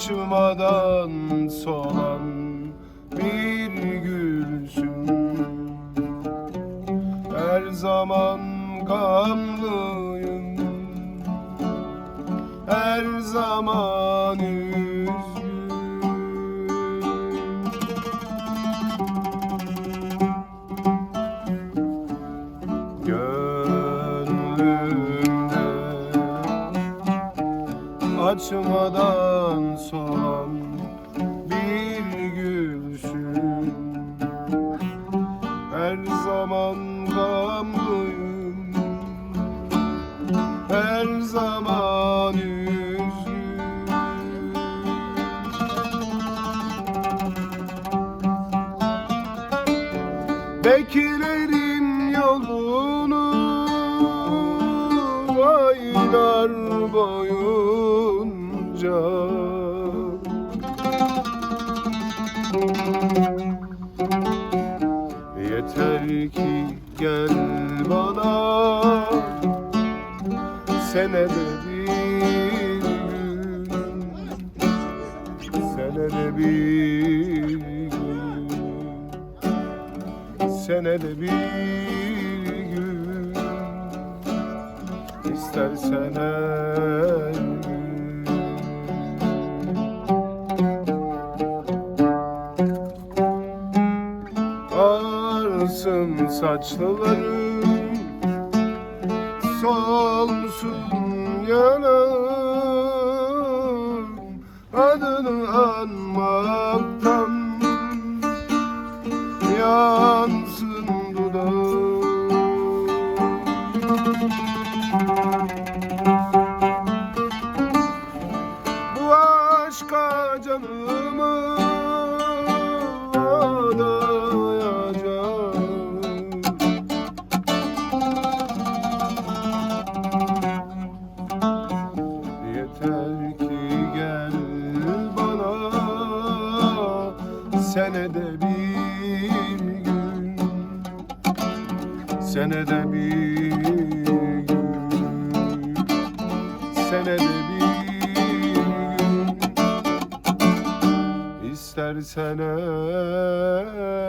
açmadan solan bir gülsün Her zaman gamlıyım Her zaman üzgün açmadan solan bir gülsün. Her zaman gamlıyım Her zaman üzgün. Beklerim yolunu aylar boyunca Yeter ki gel bana. Senede bir gün. Senede bir gün. Senede bir gün. İstersen her gün Ağarsın saçların solsun yanağım adını anmaktan yansın dudağım Bu aşka canımı senede bir gün. Senede bir gün. Senede bir gün. İstersen her